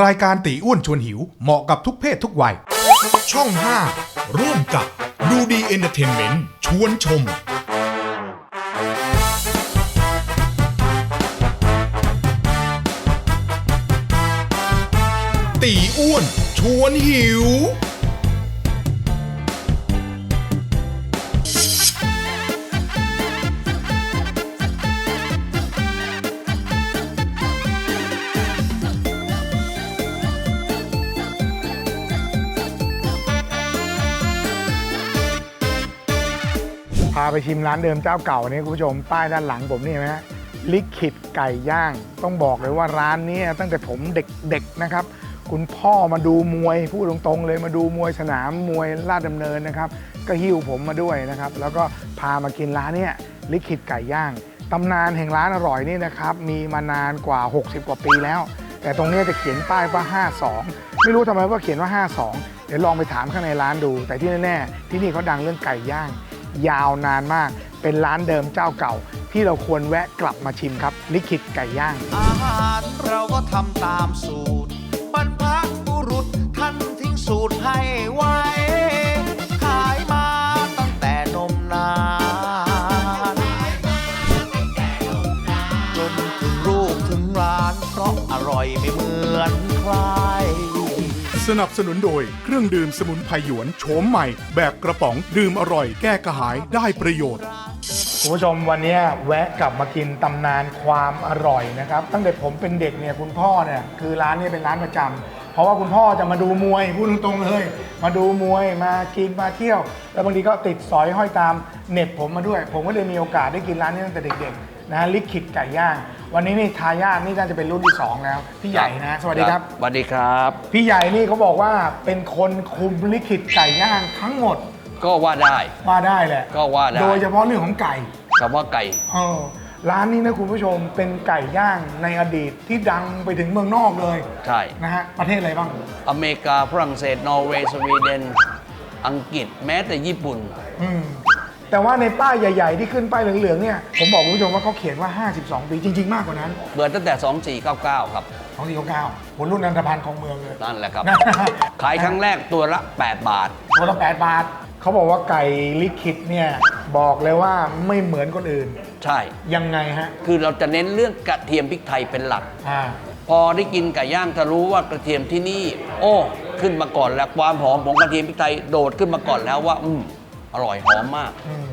รายการตีอ้วนชวนหิวเหมาะกับทุกเพศทุกวัย ช่อง 5 ร่วมกับดูดีเอนเตอร์เทนเมนต์ชวนชม ตีอ้วนชวนหิว ไปชิมร้านเดิมเจ้าเก่านี่คุณผู้ชมป้ายด้านหลังผมนี่เห็นไหมฮะลิขิตไก่ย่าง ต้องบอกเลยว่าร้านนี้ตั้งแต่ผมเด็กๆนะครับ คุณพ่อมาดูมวยพูดตรงๆ เลยมาดูมวยสนามมวยลาดดำเนินนะครับ ก็หิ้วผมมาด้วยนะครับ แล้วก็พามากินร้านเนี้ยลิขิตไก่ย่างตำนานแห่งร้านอร่อยนี่นะครับ มีมานานกว่า 60 กว่าปีแล้ว แต่ตรงนี้จะเขียนป้ายว่า 52 ไม่รู้ทำไมว่าเขียนว่า 52 เดี๋ยวลองไปถามข้างในร้านดู แต่ที่แน่ๆที่นี่เขาดังเรื่องไก่ย่าง ยาวนานมาก เป็นร้านเดิมเจ้าเก่า ที่เราควรแวะกลับมาชิมครับลิขิตไก่ย่าง อาหารเราก็ทำตามสูตรบรรพบุรุษท่านทิ้งสูตรให้ไว้ ขายมาตั้งแต่นมนานจนถึงลูกถึงร้านเพราะอร่อยไม่เหมือนใคร สนับสนุนโดยเครื่องดื่มสมุนไพรหยวนโฉมใหม่ แบบกระป๋องดื่มอร่อยแก้กระหายได้ประโยชน์ คุณผู้ชมวันนี้แวะกลับมากินตำนานความอร่อยนะครับ ตั้งแต่ผมเป็นเด็กเนี่ยคุณพ่อเนี่ยคือร้านนี้เป็นร้านประจำเพราะว่าคุณพ่อจะมาดูมวยพูดตรงๆเลย มาดูมวยมากินมาเที่ยว แล้วบางทีก็ติดสอยห้อยตามเน็ตผมมาด้วย ผมก็เลยมีโอกาสได้กินร้านนี้ตั้งแต่เด็กๆ นะฮะลิขิตไก่ย่าง วันนี้นี่ทายาทนี่น่าจะเป็นรุ่นที่สองแล้ว พี่ใหญ่นะ สวัสดีครับ สวัสดีครับ พี่ใหญ่นี่เขาบอกว่าเป็นคนคุมลิขิตไก่ย่างทั้งหมดก็ว่าได้ ว่าได้แหละก็ว่าได้ โดยเฉพาะเรื่องของไก่คำว่าไก่ เออร้านนี้นะคุณผู้ชมเป็นไก่ย่างในอดีตที่ดังไปถึงเมืองนอกเลยใช่ นะฮะประเทศอะไรบ้าง อเมริกาฝรั่งเศส นอร์เวย์สวีเดน อังกฤษแม้แต่ญี่ปุ่น อืม แต่ว่าในป้ายใหญ่ ๆ ที่ขึ้นป้ายเหลืองๆเนี่ยผมบอกคุณผู้ชมว่าเขาเขียนว่า 52 ปีจริง ๆ มากกว่านั้น เปิดตั้งแต่ 2499 ครับ2499ผลรุ่นนันทพันธ์ของเมืองเลยนั่นแหละครับนะขายครั้งแรกตัวละ 8 บาท ตัวละ8บาทเขาบอกว่าไก่ลิขิตเนี่ยบอกเลยว่าไม่เหมือนคนอื่น ใช่ ยังไงฮะคือเราจะเน้นเรื่องกระเทียมพริกไทยเป็นหลัก อ่า พอได้กินไก่ย่างจะรู้ว่ากระเทียมที่นี่ โอ้ ขึ้นมาก่อนแล้วความหอมของกระเทียมพริกไทยโดดขึ้นมาก่อนแล้วว่า อืม อร่อยหอมมาก อืม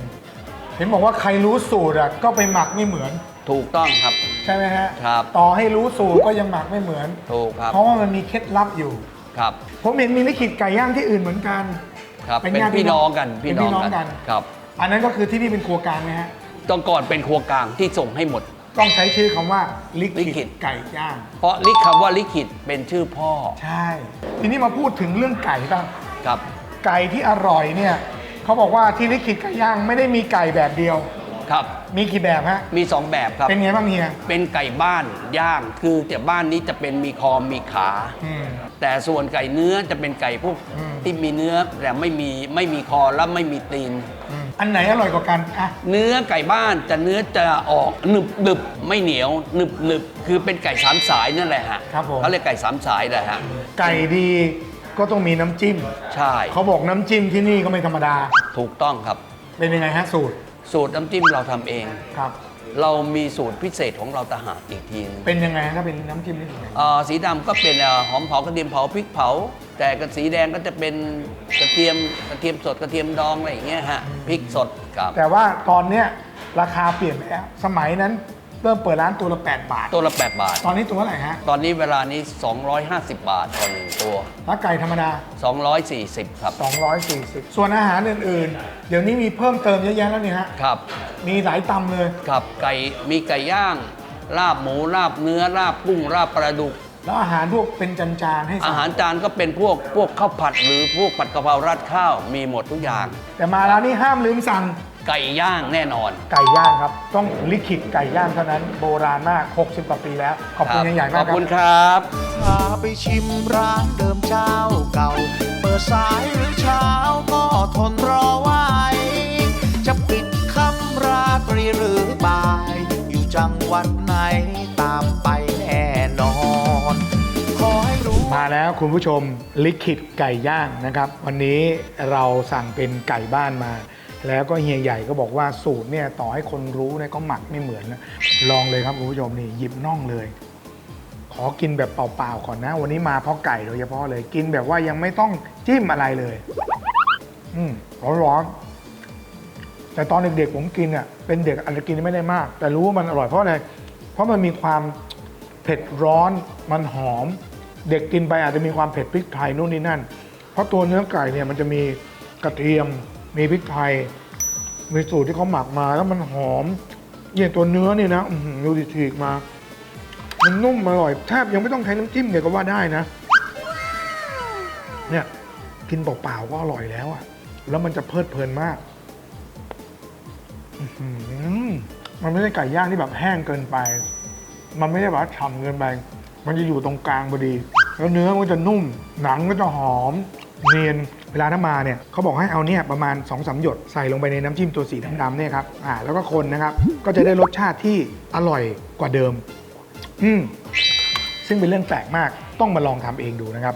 เห็นบอกว่าใครรู้สูตรอะก็ไปหมักไม่เหมือน ถูกต้องครับ ใช่ไหมฮะครับ ต่อให้รู้สูตรก็ยังหมักไม่เหมือน ถูกครับเพราะว่ามันมีเคล็ดลับอยู่ ครับผมเห็นมีลิขิตไก่ย่างที่อื่นเหมือนกัน ครับเป็นเป็นญาติพี่น้องกันเป็นพี่น้องกัน ครับ อันนั้นก็คือที่นี่เป็นครัวกลางนะฮะตอนก่อนเป็นครัวกลางที่ส่งให้หมด ต้องใช้ชื่อคำว่าลิลิขิขิต ตไก่ย่าง เพราะลิขคำว่าลิขิตเป็นชื่อพ่อใช่ ทีนี้มาพูดถึงเรื่องไก่บ้าง ครับ ไก่ที่อร่อยเนี่ย เขาบอกว่าที่ลิขิตไก่ย่างไม่ได้มีไก่แบบเดียว ครับ มีกี่แบบฮะ มีสองแบบครับ เป็นไงบ้างเฮีย เป็นไก่บ้านย่าง คือแต่บ้านนี้จะเป็นมีคอมีขา อืม แต่ส่วนไก่เนื้อจะเป็นไก่พวกอืม ที่มีเนื้อแต่ไม่มีไม่มีคอและไม่มีตีน อืมอันไหนอร่อยกว่ากันอะ เนื้อไก่บ้านจะเนื้อจะออกหนึบหนึบไม่เหนียวหนึบหนึบคือเป็นไก่สามสายนั่นแหละฮะครับผม เขาเรียกไก่สามสายแหละฮะ ไก่ดี ก็ต้องมีน้ำจิ้ม ใช่ เขาบอกน้ำจิ้มที่นี่ก็ไม่ธรรมดา ถูกต้องครับ เป็นยังไงฮะสูตร สูตรน้ำจิ้มเราทำเอง ครับ เรามีสูตรพิเศษของเราต่างหากอีกทีนึงเป็นยังไงฮะถ้าเป็นน้ำจิ้มนี่เป็นยังไง เอ่อสีดำก็เป็นเอ่อหอมเผากระเทียมเผาพริกเผา แต่กระสีแดงก็จะเป็นกระเทียมกระเทียมสดกระเทียมดองอะไรอย่างเงี้ยฮะพริกสดกับ แต่ว่าตอนเนี้ยราคาเปลี่ยนไปแล้ว สมัยนั้น เริ่มเปิดร้านตัวละ 8 บาท ตัวละ 8 บาท ตอนนี้ตัวเท่าไหร่ฮะ ตอนนี้เวลานี้ 250 บาทต่อหนึ่งตัวถ้าไก่ธรรมดา 240 ครับ 240 ส่วนอาหารอื่นๆ เดี๋ยวนี้มีเพิ่มเติมเยอะแยะแล้วนี่ฮะ ครับ มีหลายตำเลย ครับ ไก่ มีไก่ย่าง ลาบหมู ลาบเนื้อ ลาบกุ้ง ลาบปลาดุก แล้วอาหารพวกเป็นจานๆให้อาสั่งหารจานก็เป็นพวกพวกข้าวผัดหรือพวกผัดกะเพราราดข้าวมีหมดทุกอย่าง แต่มาร้านนี้ห้ามลืมสั่ง ไก่ย่างแน่นอน ไก่ย่างครับ ต้องลิขิตไก่ย่างเท่านั้นโบราณมาก 60 กว่าปีแล้ว ขอบคุณใหญ่ๆขมากอบครับคุณครับ พาไปชิมร้านเดิมเจ้าเก่า เปิดสายหรือเช้าก็ทนรอไว้ จะปิดคำราตรีหรือบ่าย อยู่จังหวัดไหนตามไปแน่นอน ขอให้รู้ มาแล้วคุณผู้ชมลิขิตไก่ย่างนะครับ วันนี้เราสั่งเป็นไก่บ้านมา แล้วก็เฮียใหญ่ก็บอกว่าสูตรเนี่ยต่อให้คนรู้เนี่ยก็หมักไม่เหมือนนะลองเลยครับคุณผู้ชมนี่หยิบน่องเลย ขอกินแบบเปล่าๆก่อนนะ วันนี้มาเพราะไก่โดยเฉพาะเลยกินแบบว่ายังไม่ต้องจิ้มอะไรเลย อืมร้อนๆแต่ตอนเด็กๆผมกินอะเป็นเด็กอาจจะกินไม่ได้มาก แต่รู้ว่ามันอร่อยเพราะอะไรเพราะมันมีความเผ็ดร้อนมันหอม เด็กกินไปอาจจะมีความเผ็ดพริกไทยนู่นนี่นั่น เพราะตัวเนื้อไก่เนี่ยมันจะมีกระเทียม มีพริกไทย มีสูตรที่เขาหมักมาแล้วมันหอมเนี่ยตัวเนื้อนี่นะดูดิฉีกมา มันนุ่มอร่อยแทบยังไม่ต้องใช้น้ำจิ้มเลยก็ว่าได้นะ เนี่ยกินเปล่าๆก็อร่อยแล้วอะแล้วมันจะเพลิดเพลินมากมันไม่ใช่ไก่ย่างที่แบบแห้งเกินไป มันไม่ได้แบบว่าฉ่ำเกินไป มันจะอยู่ตรงกลางพอดี แล้วเนื้อมันจะนุ่ม หนังก็จะหอม เนียน เวลาถ้ามาเนี่ยเขาบอกให้เอาเนี่ยประมาณ2อสหยดใส่ลงไปในน้ำจิ้มตัวสีดำๆเนี่ยครับอ่าแล้วก็คนนะครับ ก็จะได้รสชาติที่อร่อยกว่าเดิม อืมซึ่งเป็นเรื่องแปลกมากต้องมาลองทำเองดูนะครับ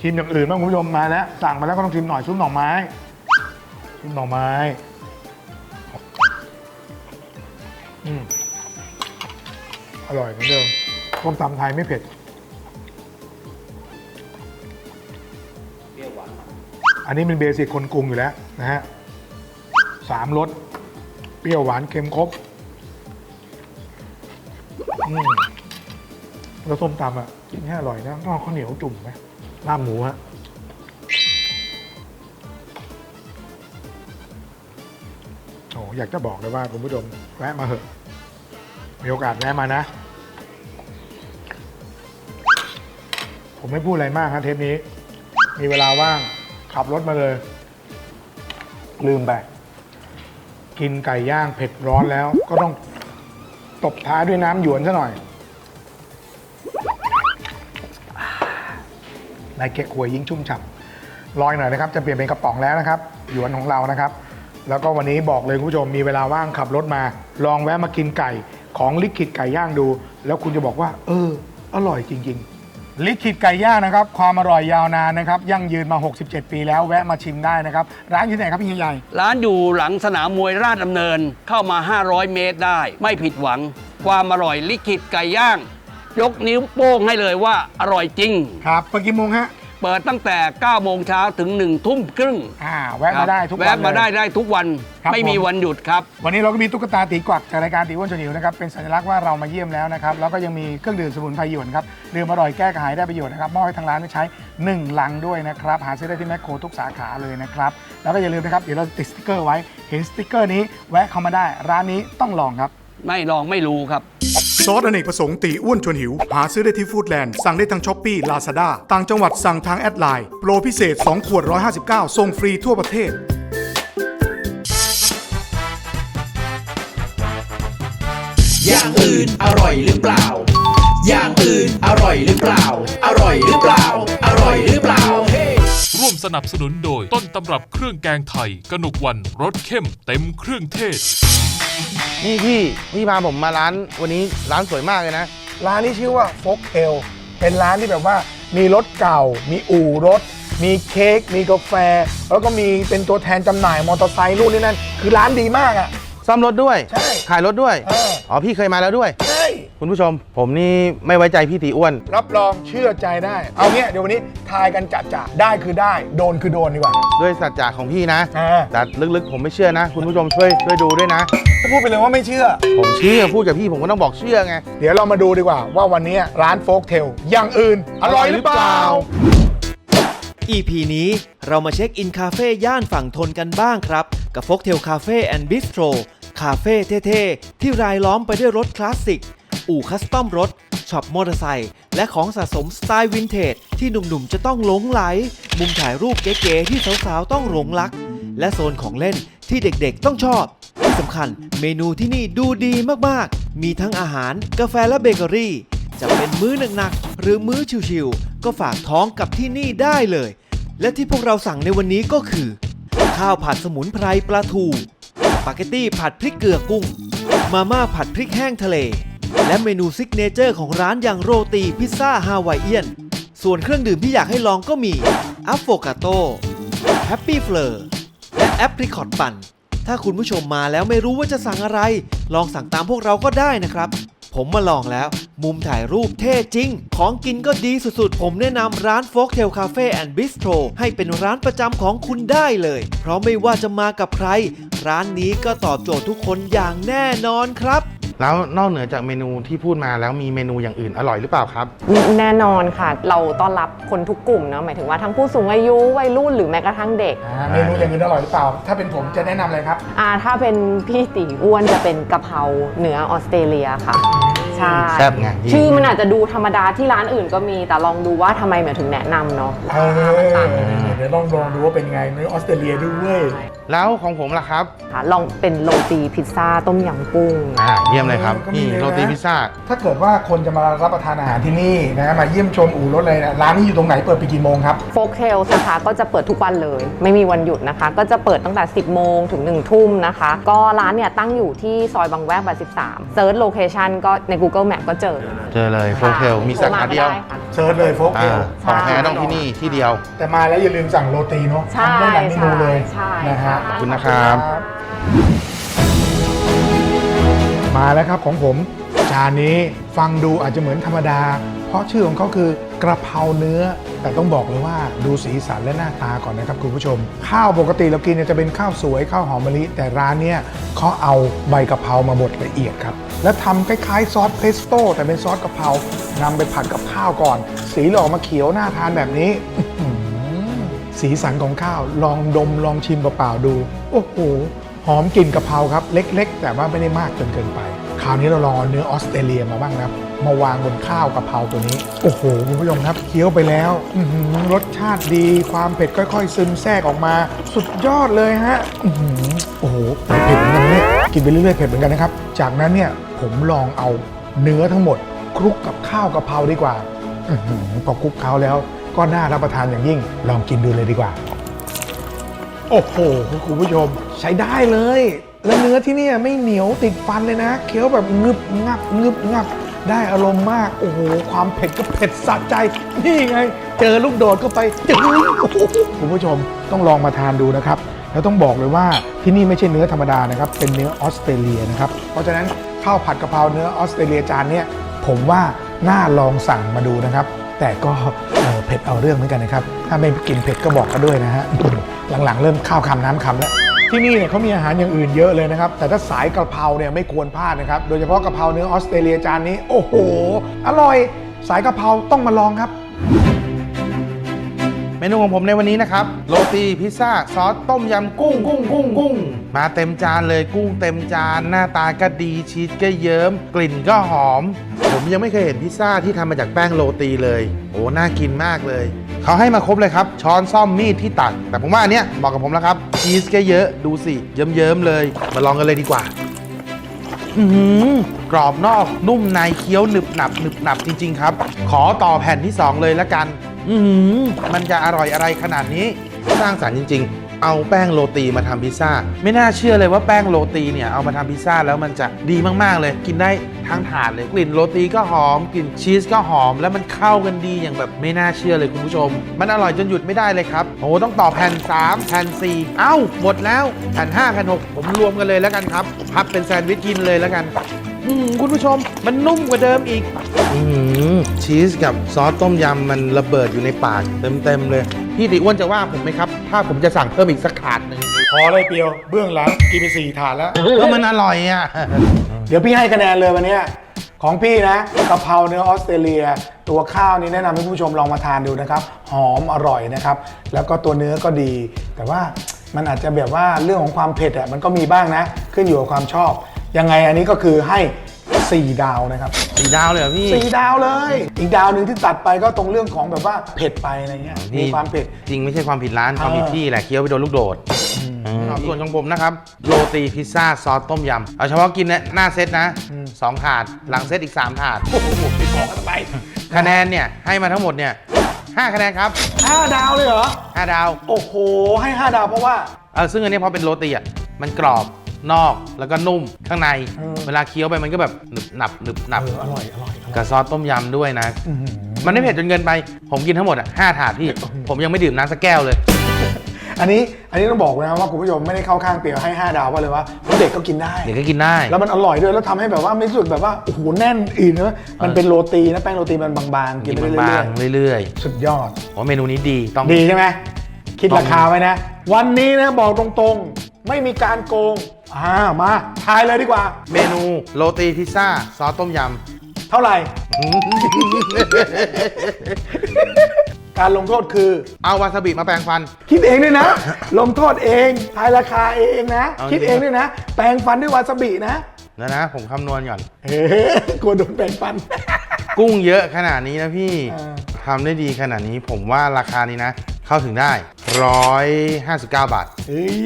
ชิมอย่างอื่นบ้างคุณผู้ชมมาแล้ว สั่งมาแล้วก็ต้องชิมหน่อยซุปหน่อไม้ซุปหน่อไม้อืมอร่อยเหมือนเดิมต้มตำไทยไม่เผ็ด อันนี้เป็นเบสิกคนกรุงอยู่แล้วนะฮะสามรสเปรี้ยวหวานเค็มครบแล้วส้มตำอะกินให้อร่อยนะต้องเข้าวเหนียวจุ่มไหมลาบหมูฮะโอ้อยากจะบอกเลยว่าคุณผู้ชมแวะมาเหอะ มีโอกาสแวะมานะ ผมไม่พูดอะไรมากครับเทปนี้ มีเวลาว่าง ขับรถมาเลย ลืมไป กินไก่ย่างเผ็ดร้อนแล้ว ก็ต้องตบท้ายด้วยน้ำหยวนซะหน่อยนายเก๊กหวยยิ่งชุ่มฉ่ำลอยหน่อยนะครับ จะเปลี่ยนเป็นกระป๋องแล้วนะครับ หยวนของเรานะครับ แล้วก็วันนี้บอกเลยคุณผู้ชมมีเวลาว่างขับรถมา ลองแวะมากินไก่ของลิขิตไก่ย่างดู แล้วคุณจะบอกว่า เออ อร่อยจริง ๆ ลิขิตไก่ย่างนะครับ ความอร่อยยาวนานนะครับยั่งยืนมา 67 ปีแล้วแวะมาชิมได้นะครับ ร้านอยู่ที่ไหนครับพี่ใหญ่ร้านอยู่หลังสนามมวยราชดำเนินเข้ามา 500 เมตรได้ ไม่ผิดหวัง ความอร่อยลิขิตไก่ย่าง ยกนิ้วโป้งให้เลยว่าอร่อยจริง ครับเปิดกี่โมงฮะ เปิดตั้งแต่ 9 โมงเช้าถึง 1 ทุ่มครึ่งอ่าแวะมาได้ทุกวันแวะมาได้เลยได้ทุกวันครับไม่มีผม วันหยุดครับ วันนี้เราก็มีตุ๊กตาตีกวักจากรายการตีอ้วนชวนหิวนะครับเป็นสัญลักษณ์ว่าเรามาเยี่ยมแล้วนะครับแล้วก็ยังมีเครื่องดื่มสมุนไพรหยวนครับดื่มอร่อยแก้กระหายได้ประโยชน์นะครับมอบให้ทางร้านได้ใช้1ลังด้วยนะครับหาซื้อได้ที่แมคโครทุกสาขาเลยนะครับแล้วก็อย่าลืมนะครับเดี๋ยวเราติดสติกเกอร์ไว้เห็นสติกเกอร์นี้แวะเข้ามาได้ร้านนี้ต้องลองครับ ไม่ลองไม่รู้ครับ ซอสอเนกประสงค์ตีอ้วนชวนหิว หาซื้อได้ที่ฟู้ดแลนด์ สั่งได้ทางช้อปปี้ลาซาด้าต่างจังหวัดสั่งทางแอดไลน์ โปรพิเศษ 2 ขวด 159ส่งฟรีทั่วประเทศ อย่างอื่นอร่อยหรือเปล่า อย่างอื่นอร่อยหรือเปล่า อร่อยหรือเปล่า อร่อยหรือเปล่า เฮ้ ร่วมสนับสนุนโดยต้นตำรับเครื่องแกงไทย กนกวันรสเข้มเต็มเครื่องเทศ นี่พี่พี่พาผมมาร้านวันนี้ร้านสวยมากเลยนะ ร้านนี้ชื่อว่าฟกเทลเป็นร้านที่แบบว่ามีรถเก่า มีอู่รถ มีเค้กมีกาแฟ แล้วก็มีเป็นตัวแทนจำหน่ายมอเตอร์ไซค์นู่นนี่นั่นคือร้านดีมากอะ ซ่อมรถด้วย ใช่ขายรถด้วย เออ อ๋อพี่เคยมาแล้วด้วย ใช่ คุณผู้ชม ผมนี่ไม่ไว้ใจพี่ตีอ้วน รับรองเชื่อใจได้ เอาเงี้ยเดี๋ยววันนี้ทายกันจัดจ่าได้คือได้ โดนคือโดนดีกว่า ด้วยสัจจะของพี่นะ อ่า แต่ลึกๆ ผมไม่เชื่อนะ คุณผู้ชมช่วยช่วยดูด้วยนะ ถ้าพูดไปเลยว่าไม่เชื่อ ผมเชื่อพูดกับพี่ผมก็ต้องบอกเชื่อไง เดี๋ยวเรามาดูดีกว่า ว่าวันนี้ร้านโฟกเทลอย่างอื่น อร่อยหรือเปล่า EP นี้เรามาเช็คอินคาเฟ่ย่านฝั่งทนกันบ้างครับ กับฟกเทลคาเฟ่แอนด์บิสโตรคาเฟ่เท่ ๆ ที่รายล้อมไปด้วยรถคลาสสิก อู่คัสตอมรถช็อปมอเตอร์ไซค์และของสะสมสไตล์วินเทจที่หนุ่มๆจะต้องหลงไหล มุมถ่ายรูปเก๋ๆที่สาวๆต้องหลงรัก และโซนของเล่นที่เด็กๆต้องชอบที่สำคัญเมนูที่นี่ดูดีมากๆ มีทั้งอาหารกาแฟและเบเกอรี่ จะเป็นมื้อหนักๆ หรือมื้อชิวๆก็ฝากท้องกับที่นี่ได้เลย และที่พวกเราสั่งในวันนี้ก็คือ ข้าวผัดสมุนไพรปลาทูสปาเกตตี้ผัดพริกเกลือกุ้ง มาม่าผัดพริกแห้งทะเล และเมนูซิกเนเจอร์ของร้านอย่างโรตีพิซซ่าฮาวายเอียน ส่วนเครื่องดื่มที่อยากให้ลองก็มีอัฟโฟกาโตแฮปปี้เฟลอและแอปริคอตปั่น ถ้าคุณผู้ชมมาแล้วไม่รู้ว่าจะสั่งอะไร ลองสั่งตามพวกเราก็ได้นะครับ ผมมาลองแล้ว มุมถ่ายรูปเท่จริง ของกินก็ดีสุดๆ ผมแนะนำร้าน Folk Tail Cafe and Bistro ให้เป็นร้านประจำของคุณได้เลย เพราะไม่ว่าจะมากับใคร ร้านนี้ก็ตอบโจทย์ทุกคนอย่างแน่นอนครับ แล้วนอกเหนือจากเมนูที่พูดมาแล้วมีเมนูอย่างอื่นอร่อยหรือเปล่าครับ แน่นอนค่ะ เราต้อนรับคนทุกกลุ่มเนาะหมายถึงว่าทั้งผู้สูงอายุวัยรุ่นหรือแม้กระทั่งเด็ก อ่าเมนูอย่างอื่นอร่อยหรือเปล่า ถ้าเป็นผมจะแนะนำอะไรครับ อ่าถ้าเป็นพี่ตีอ้วนจะเป็นกะเพราเนื้อออสเตรเลียค่ะ ใช่แซ่บไง ชื่อมันอาจจะดูธรรมดาที่ร้านอื่นก็มีแต่ลองดูว่าทำไมหมายถึงแนะนำเนาะเออ เดี๋ยวลองลองดูว่าเป็นไงเนื้อออสเตรเลียด้วยแล้วของผมล่ะครับค่ะลองเป็นโรตีพิซซ่าต้มยำกุ้ง อ่าเยี่ยมเลยครับก็มีนี่เลยนะโรตีพิซซ่า ถ้าเกิดว่าคนจะมารับประทานอาหารที่นี่นะมาเยี่ยมชมอู่รถเลยนะร้านนี้อยู่ตรงไหนเปิดไปกี่โมงครับ โฟกเทลนะคะก็จะเปิดทุกวันเลย ไม่มีวันหยุดนะคะ ก็จะเปิดตั้งแต่ 10 โมงถึง 1 ทุ่มนะคะ ก็ร้านเนี่ยตั้งอยู่ที่ซอยบางแวกบา13เซิร์ชโลเคชันก็ใน Google Map ก็เจอเจอเลยโฟเทลมีสาขาเดียว โทรมาก็ไค่ะ เซิร์ชเลยโฟกเทอ่าลของแท้ต้องที่นี่ที่เดียว แต่มาแล้วอย่าลืมสั่งโรตีเนาะใช่ทำได้หลายเมนูเลยใช่นะฮะใช่ขอบคุณนะครับ มาแล้วครับของผมจานนี้ฟังดูอาจจะเหมือนธรรมดา เพราะชื่อของเขาคือ กระเพราเนื้อ แต่ต้องบอกเลยว่าดูสีสันและหน้าตาก่อนนะครับคุณผู้ชม ข้าวปกติเรากินเนี่ยจะเป็นข้าวสวยข้าวหอมมะลิ แต่ร้านเนี่ยเขาเอาใบกะเพรามาบดละเอียดครับ แล้วทำคล้ายๆซอสเพสโต้แต่เป็นซอสกะเพรานำไปผัดกับข้าวก่อน สีหลออกมาเขียวน่าทานแบบนี้สีสันของข้าวลองดมลองชิมเปล่าๆดู โอ้โหหอมกลิ่นกะเพราครับ เล็ก ๆ แต่ว่าไม่ได้มากจนเกินไป คราวนี้เราลองเอาเนื้อออสเตรเลียมาบ้างนะครับ มาวางบนข้าวกะเพราตัวนี้ โอ้โหคุณผู้ชมครับเคี้ยวไปแล้วรสชาติดีความเผ็ดค่อย ๆ ซึมแทรกออกมา สุดยอดเลยฮะโอ้โหเผ็ดเหมือนกันเนี่ยกินไปเรื่อยๆเผ็ดเหมือนกันนะครับ จากนั้นเนี่ยผมลองเอาเนื้อทั้งหมดคลุกกับข้าวกะเพราดีกว่าอพอคลุกเคล้าแล้ว ก็น่ารับประทานอย่างยิ่ง ลองกินดูเลยดีกว่า โอ้โหคุณผู้ชมใช้ได้เลย แล้วเนื้อที่นี่ไม่เหนียวติดฟันเลยนะ เคี้ยวแบบงึบงับงึบงับได้อารมณ์มาก โอ้โห ความเผ็ดก็เผ็ดสะใจ นี่ไง เจอลูกโดดเข้าไปจึ๊งคุณผู้ชมต้องลองมาทานดูนะครับ แล้วต้องบอกเลยว่าที่นี่ไม่ใช่เนื้อธรรมดานะครับ เป็นเนื้อออสเตรเลียนะครับ เพราะฉะนั้นข้าวผัดกะเพราเนื้อออสเตรเลียจานเนี้ยผมว่าน่าลองสั่งมาดูนะครับ แต่ก็เอ่อเผ็ดเอาเรื่องเหมือนกันนะครับ ถ้าไม่กินเผ็ดก็บอกกันด้วยนะฮะ หลังๆ เริ่มข้าวคำน้ำคำแล้ว ที่นี่เนี่ยเขามีอาหารอย่างอื่นเยอะเลยนะครับ แต่ถ้าสายกะเพราเนี่ยไม่ควรพลาดนะครับ โดยเฉพาะกะเพราเนื้อออสเตรเลียจานนี้ โอ้โห อร่อย สายกะเพราต้องมาลองครับ เมนูของผมในวันนี้นะครับ โรตีพิซซ่าซอสต้มยำกุ้งกุ้งกุ้งกุ้งมาเต็มจานเลยกุ้งเต็มจาน หน้าตาก็ดีชีสก็เยิ้มกลิ่นก็หอม ผมยังไม่เคยเห็นพิซซ่าที่ทำมาจากแป้งโรตีเลย โอ้น่ากินมากเลย เขาให้มาครบเลยครับ ช้อนซ่อมมีดที่ตัก แต่ผมว่าอันเนี้ยเหมาะกับผมแล้วครับชีสก็เยอะดูสิ เยิ้มๆเลย มาลองกันเลยดีกว่า อื้อหือกรอบนอกนุ่มในเคี้ยวหนึบหนับหนึบหนับจริง ๆ ครับ ขอต่อแผ่นที่ 2 เลยละกัน อือหือมันจะอร่อยอะไรขนาดนี้สร้างสรรค์จริง ๆ เอาแป้งโรตีมาทำพิซซ่า ไม่น่าเชื่อเลยว่าแป้งโรตีเนี่ยเอามาทำพิซซ่าแล้วมันจะดีมากๆเลย กินได้ทั้งถาดเลยกลิ่นโรตีก็หอมกลิ่นชีสก็หอม แล้วมันเข้ากันดีอย่างแบบไม่น่าเชื่อเลยคุณผู้ชม มันอร่อยจนหยุดไม่ได้เลยครับโอ้ต้องต่อแผ่น 3 แผ่น 4 เอ้า หมดแล้วแผ่น5แผ่น6ผมรวมกันเลยแล้วกันครับพับเป็นแซนด์วิชกินเลยแล้วกันอืมคุณผู้ชมมันนุ่มกว่าเดิมอีกอืมชีสกับซอสต้มยำมันระเบิดอยู่ในปากเต็มๆเลย พี่ติอ้วนจะว่าผมไหมครับ ถ้าผมจะสั่งเพิ่มอีกสักถาดหนึ่งพอเลยเปียว เบื้องหลังกินไปสี่ถาดแล้ว ก็มันอร่อยอะ เดี๋ยวพี่ให้คะแนนเลยวันเนี้ยของพี่นะกะเพราเนื้อออสเตรเลีย ตัวข้าวนี่แนะนำให้คุณผู้ชมลองมาทานดูนะครับ หอมอร่อยนะครับ แล้วก็ตัวเนื้อก็ดี แต่ว่ามันอาจจะแบบว่าเรื่องของความเผ็ดอะมันก็มีบ้างนะ ขึ้นอยู่กับความชอบ ยังไงอันนี้ก็คือให้ 4 ดาวนะครับ สี่ดาวเลยเหรอพี่สี่ดาวเลย อีกดาวหนึ่งที่ตัดไปก็ตรงเรื่องของแบบว่าเผ็ดไปอะไรเงี้ยมีความเผ็ด จริงไม่ใช่ความผิดร้านความผิดที่แหละเคี้ยวไปโดนลูกโดดอืมส่วนของผมนะครับ โรตีพิซซ่าซอสต้มยำ เอาเฉพาะกินเนี่ยหน้าเซตนะสองถาด หลังเซตอีก 3 ถาด โอ้โหไปขอกันไปคะแนนเนี่ย ให้มาทั้งหมดเนี่ยห้าคะแนนครับห้าดาวเลยเหรอห้าดาว โอ้โห ให้ 5 ดาวเพราะว่า เออซึ่งอันนี้พอเป็นโรตีอะมันกรอบ นอกแล้วก็นุ่มข้างใน เออ เวลาเคี้ยวไปมันก็แบบหนึบหนับหนึบหนับ เอออร่อยอร่อยอร่อยกับซอสต้มยำด้วยนะ อื้อหือ มันไม่เผ็ดจนเกินไป ผมกินทั้งหมดอะห้าถาดพี่ ผมยังไม่ดื่มน้ำสักแก้วเลย อันนี้อันนี้ต้องบอกนะว่าคุณผู้ชมไม่ได้เข้าข้างเปรียวให้ 5 ดาวเพราะเลยว่าเพราะเด็กก็กินได้ เดี๋ยวก็กินได้ แล้วมันอร่อยด้วยแล้วทำให้แบบว่าไม่รู้สึกแบบว่าโอ้โหแน่นอื่นนะมันเป็นโรตีนะแป้งโรตีมันบางๆ กิกินนไปเรื่บาองๆเรื่อยๆ สุดยอดๆผมว่าเมนูนี้ดีต้อง ดีใช่ไหมคิดต้องราคาไว้นะ วันนี้นะบอกตรงๆ ไม่มีการโกง อ่ามาทายเลยดีกว่า เมนูโรตีพิซซ่าซอสต้มยเท่าไหร่ การลงโทษคือำ เอาวาซาบิมาแปรงฟัน คิดเองด้วยนะ ลงโทษเองทายราคาเองนะ เอาคิดเองด้วยนะ แปรงฟันด้วยวาซาบินะนะนะ ผมคำนวณก่อน เฮ้กลัวโดนแปรงฟัน กุ้งเยอะขนาดนี้นะพี่เออทำได้ดีขนาดนี้ผมว่าราคานี้นะ เข้าถึงได้ 159 บาทเฮ้ย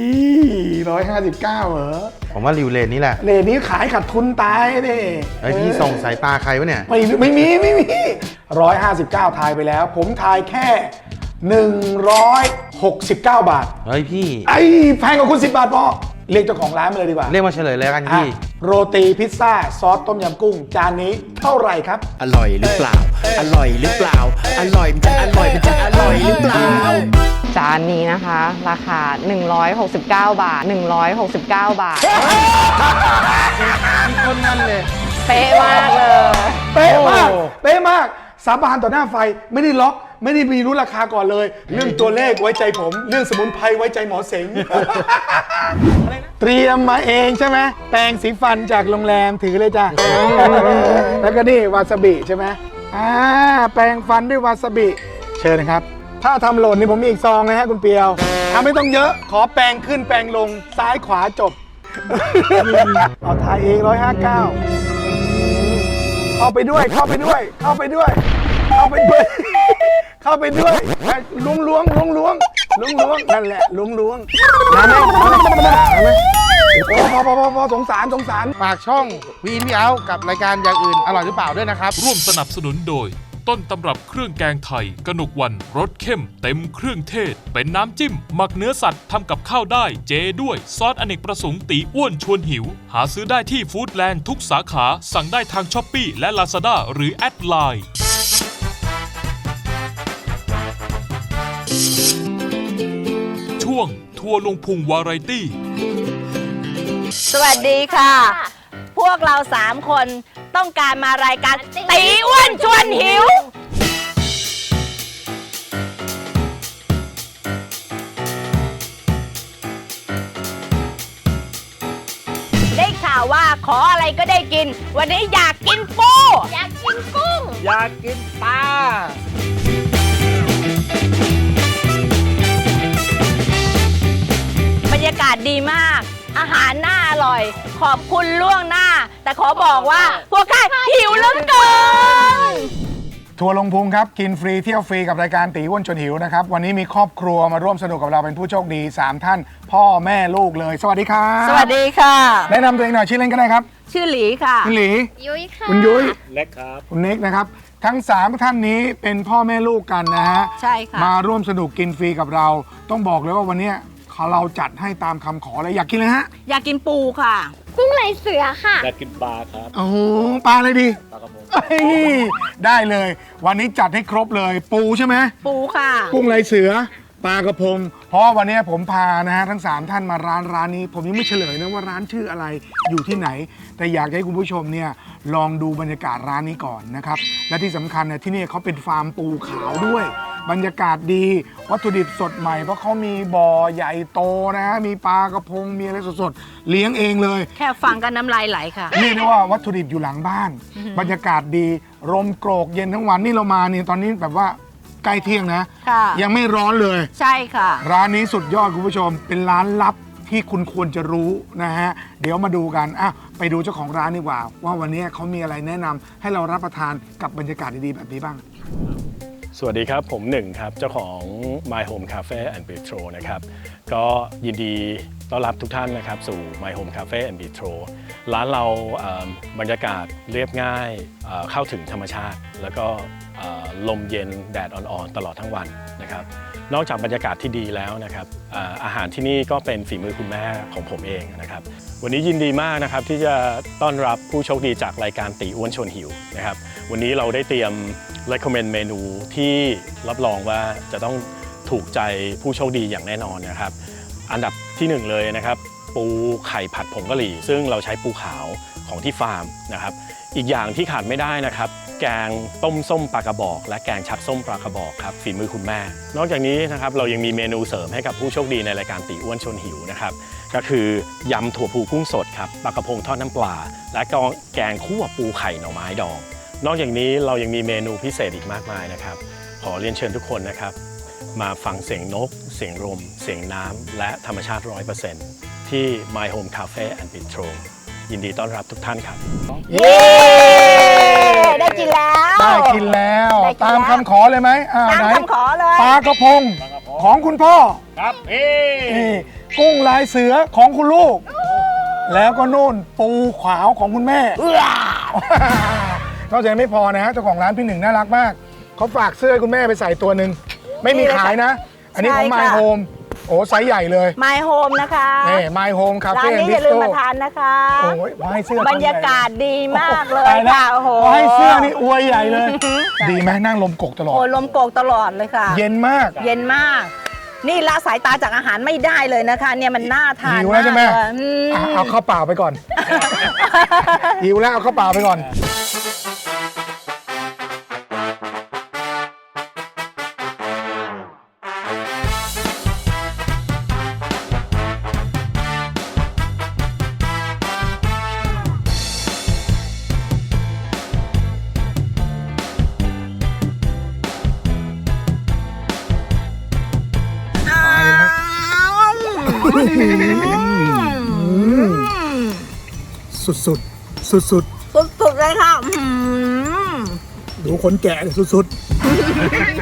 ร้อยห้าสิบเก้าเหรอผมว่าริวเลนนี่แหละเลนนี้ขายขาดทุนตายเด้ไอยพี่ส่งสายตาใครวะเนี่ย ไม่ไม่มีไม่มีร้อยห้าสิบเก้าทายไปแล้ว ผมทายแค่หนึ่งร้อยหกสิบเก้าบาท เฮ้ยพี่ ไอ้แพงกว่าคุณสิบบาทพอเรียกเจ้าของร้านมาเลยดีกว่าเรียกมาเฉลยเลยแล้วกันอะพี่ โรตีพิซซ่าซอสต้มยำกุ้ง จานนี้เท่าไหร่ครับ อร่อยหรือเปล่า อร่อยหรือเปล่า อร่อยมันจะอร่อยมันจะอร่อยหรือเปล่า จานนี้นะคะ ราคา 169 บาท 169 บาท มีคนนั่นเลย เป๊ะมากเลย เป๊ะมากโอ้เป๊ะมาก สาบานต่อหน้าไฟไม่ได้ล็อก ไม่ได้มีรู้ราคาก่อนเลย เรื่องตัวเลขไว้ใจผม เรื่องสมุนไพรไว้ใจหมอเสง เตรียมมาเองใช่ไหมแปรงสีฟันจากโรงแรมถือเลยจ้ะ แล้วก็นี่วาซาบิใช่ไหมอ่าแปรงฟันด้วยวาซาบิ เชิญนะครับ ถ้าทำหล่นนี่ผมมีอีกซองนะฮะคุณเปียวทำไม่ต้องเยอะ ขอแปรงขึ้นแปรงลงซ้ายขวาจบ เอาทายเองร้อยห้าเก้าเข้าไปด้วยเข้าไปด้วย เข้าไปด้วย เข้าไปด้วย เข้าไปด้วยล้วงล้วงล้วงล้วงล้วงล้วงนั่นแหละล้วงล้วงมาไหมมาไหมมาไหมโอ้พอพอพอพอสงสารสงสารฝากช่องวีนพี่เอากับรายการอย่างอื่นอร่อยหรือเปล่าด้วยนะครับ ร่วมสนับสนุนโดย ต้นตำรับเครื่องแกงไทย กนกวันรสเข้มเต็มเครื่องเทศ เป็นน้ำจิ้ม หมักเนื้อสัตว์ทำกับข้าวได้ เจด้วย ซอสอเนกประสงค์ตีอ้วนชวนหิว หาซื้อได้ที่ฟู้ดแลนด์ทุกสาขาสั่งได้ทางช้อปปีและ Lazada หรือแอดไลน์ช่วงทัวร์ลงพุงวาไรตี้ สวัสดีค่ะ พวกเราสามคน ต้องการมารายการตีอ้วนชวนหิว ได้ข่าวว่าขออะไรก็ได้กิน วันนี้อยากกินปู อยากกินกุ้ง อยากกินปลาบรรยากาศดีมาก อาหารน่าอร่อย ขอบคุณล่วงหน้า แต่ขอบอกว่าพวกข้าหิวเหลือเกิน ทัวร์ลงพุงครับ กินฟรีเที่ยวฟรีกับรายการตีอ้วนชวนหิวนะครับ วันนี้มีครอบครัวมาร่วมสนุกกับเราเป็นผู้โชคดี 3 ท่าน พ่อแม่ลูกเลย สวัสดีครับสวัสดีค่ะ แนะนำตัวเองหน่อยชื่อเล่นก็ได้ครับชื่อหลีค่ะ คุณหลียุ้ยค่ะ คุณยุ้ยเล็กครับ คุณเน็กนะครับ ทั้ง 3 ท่านนี้เป็นพ่อแม่ลูกกันนะฮะ ใช่ค่ะ มาร่วมสนุกกินฟรีกับเรา ต้องบอกเลยว่าวันเนี้ย เราจัดให้ตามคำขอเลยอยากกินเลยฮะอยากกินปูค่ะ กุ้งลายเสือค่ะ อยากกินปลาครับโอ้โหปลาอะไรดีปลากระพงเอ้ยได้เลย วันนี้จัดให้ครบเลยปูใช่ไหมปูค่ะ กุ้งลายเสือ ปลากระพง เพราะว่าวันนี้ผมพานะฮะทั้ง 3 ท่านมาร้านร้านนี้ ผมยังไม่เฉลยนะว่าร้านชื่ออะไรอยู่ที่ไหน แต่อยากให้คุณผู้ชมเนี่ยลองดูบรรยากาศร้านนี้ก่อนนะครับ และที่สำคัญเนี่ยที่นี่เขาเป็นฟาร์มปูขาวด้วย บรรยากาศดี วัตถุดิบสดใหม่ เพราะเขามีบ่อใหญ่โตนะฮะมีปลากระพงมีอะไรสดๆเลี้ยงเองเลย แค่ฟังกันน้ำลายไหลค่ะ เรียกได้ว่าวัตถุดิบอยู่หลังบ้าน บรรยากาศดีลมโกรกเย็นทั้งวันนี่เรามาเนี่ยตอนนี้แบบว่า ใกล้เที่ยงนะ ค่ะ ยังไม่ร้อนเลย ใช่ค่ะ ร้านนี้สุดยอดคุณผู้ชม เป็นร้านลับที่คุณควรจะรู้นะฮะ เดี๋ยวมาดูกันอะไปดูเจ้าของร้านดีกว่า ว่าวันนี้เขามีอะไรแนะนำให้เรารับประทานกับบรรยากาศดีๆแบบนี้บ้าง สวัสดีครับผมหนึ่งครับ เจ้าของ My Home Cafe and Bistro นะครับ ก็ยินดีต้อนรับทุกท่านนะครับ สู่ My Home Cafe and Bistro ร้านเราเบรรยากาศเรียบง่ายเเข้าถึงธรรมชาติ แล้วก็ลมเย็นแดดอ่อนๆ ตลอดทั้งวันนะครับ นอกจากบรรยากาศที่ดีแล้วนะครับอออาหารที่นี่ก็เป็นฝีมือคุณแม่ของผมเองนะครับ วันนี้ยินดีมากนะครับที่จะต้อนรับผู้โชคดีจากรายการตีอ้วนชวนหิวนะครับ วันนี้เราได้เตรียม recommend เมนูที่รับรองว่าจะต้องถูกใจผู้โชคดีอย่างแน่นอนนะครับ อันดับที่หนึ่งเลยนะครับ ปูไข่ผัดผงกะหรี่ ซึ่งเราใช้ปูขาวของที่ฟาร์มนะครับ อีกอย่างที่ขาดไม่ได้นะครับ แกงต้มส้มปลากระบอก และแกงชัดส้มปลากระบอกครับฝีมือคุณแม่ นอกจากนี้นะครับเรายังมีเมนูเสริมให้กับผู้โชคดีในรายการตีอ้วนชวนหิวนะครับ ก็คือยำถั่วพูกุ้งสดครับปลากระพงทอดน้ำปลา และก็แกงคั่วปูไข่หน่อไม้ดอง นอกจากนี้เรายังมีเมนูพิเศษอีกมากมายนะครับ ขอเรียนเชิญทุกคนนะครับ มาฟังเสียงนก เสียงลมเสียงน้ำและธรรมชาติ 100%ที่ My Home Cafe and Bistro ยินดีต้อนรับทุกท่านครับ เย้ได้กินแล้ว ได้กินแล้ว ได้กินแล้ว ตามคำขอเลยไหมอ้าวตามไหนคำขอเลย ปลากระพงของคุณพ่อครับพี่นี่กุ้งลายเสือของคุณลูก แล้วก็นู่นปูขาวของคุณแม่ นอกจากนั้นไม่พอนะฮะเจ้าของร้านพี่หนึ่งน่ารักมากเขาฝากเสื้อให้คุณแม่ไปใส่ตัวหนึ่งไม่มีขายนะ อันนี้ของ ใช่ My ค่ะ Home โอ้ไซส์ใหญ่เลย My Home นะคะนี่ My Home ร้าน Cafe นี้ and อย่าลืม Bistro มาทานนะคะ โอ้ยให้เสื้อบรรยากาศดีมากเลยตายแวค่ะโอ้โหพอให้เสื้อนี่อวยใหญ่เลย ดีไหมนั่งลมกกตลอด โอ้ลมโกกตลอดเลยค่ะ เย็นมาก เย็นมาก นี่ละสายตาจากอาหารไม่ได้เลยนะคะ เนี่ยมันน่าทานหิวแล้วใช่ไหมากเลยอืม อะเอาข้าวเปล่าไปก่อน หิวแล้วเอาข้าวเปล่าไปก่อน สุดสุดสุดสุดสุดๆเลยค่ะ อื้อหือ ๆ ดูคนแก่สุดสุดใ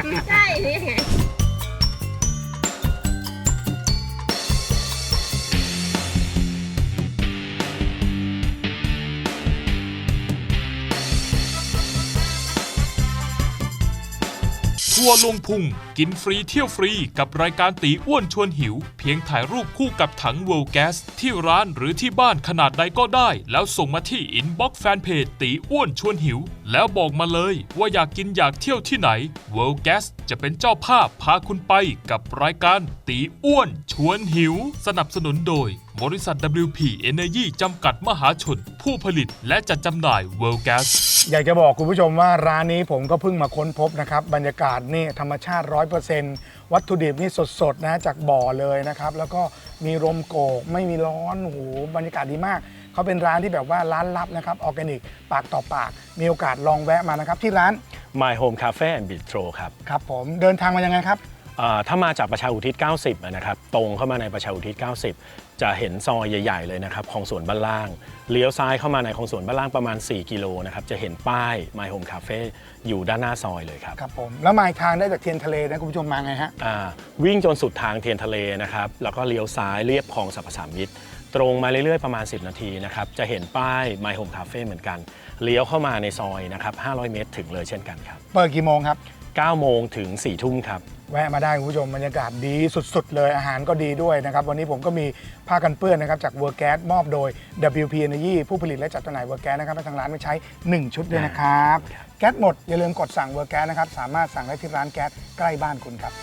ทัวร์ลงพุง กินฟรีเที่ยวฟรีกับรายการตีอ้วนชวนหิว เพียงถ่ายรูปคู่กับถังเวลแก๊สที่ร้านหรือที่บ้านขนาดใดก็ได้ แล้วส่งมาที่อินบ็อกซ์แฟนเพจตีอ้วนชวนหิว แล้วบอกมาเลยว่าอยากกินอยากเที่ยวที่ไหนเวลแก๊สจะเป็นเจ้าภาพพาคุณไปกับรายการตีอ้วนชวนหิว สนับสนุนโดยบริษัท WP Energy จำกัดมหาชน ผู้ผลิตและจัดจำหน่ายเวลแก๊สอยากจะบอกคุณผู้ชมว่าร้านนี้ผมก็เพิ่งมาค้นพบนะครับ บรรยากาศนี่ธรรมชาติ 100%วัตถุดิบนี่สดๆนะจากบ่อเลยนะครับ แล้วก็มีลมโกกไม่มีร้อนโอ้โหบรรยากาศดีมาก เขาเป็นร้านที่แบบว่าร้านลับนะครับออร์แกนิก ปากต่อปาก มีโอกาสลองแวะมานะครับ ที่ร้าน My Home Cafe and Bistro ครับครับผมเดินทางมายังไงครับ อ่าถ้ามาจากประชาอุทิศ 90อะนะครับ ตรงเข้ามาในประชาอุทิศ 90 จะเห็นซอยใหญ่ ๆ เลยนะครับของสวนบ้านล่าง เลี้ยวซ้ายเข้ามาในของสวนบ้านล่างประมาณ 4 กิโลนะครับจะเห็นป้าย My Home Cafe อยู่ด้านหน้าซอยเลยครับครับผมแล้วมาอีกทางได้จากเทียนทะเลนะคุณผู้ชมมาไงฮะอ่าวิ่งจนสุดทางเทียนทะเลนะครับแล้วก็เลี้ยวซ้ายเรียบคลองสรรพสามิตตรงมาเรื่อยๆประมาณ 10 นาทีนะครับจะเห็นป้าย My Home Cafe เหมือนกัน เลี้ยวเข้ามาในซอยนะครับ500 เมตรถึงเลยเช่นกันครับเปิดกี่โมงครับ9โมงถึง4ทุ่มครับ แวะมาได้คุณผู้ชมบรรยากาศดีสุดๆ เลยอาหารก็ดีด้วยนะครับ วันนี้ผมก็มีผ้ากันเปื้อนนะครับจากเวอร์แก๊สมอบโดย WP Energy ผู้ผลิตและจัดจำหน่ายเวอร์แก๊สนะครับให้ทางร้านไปใช้ 1 ชุดด้วยนะครับ แก๊สหมดอย่าลืมกดสั่งเวอร์แก๊สนะครับสามารถสั่งได้ที่ร้านแก๊สใกล้บ้านคุณครับ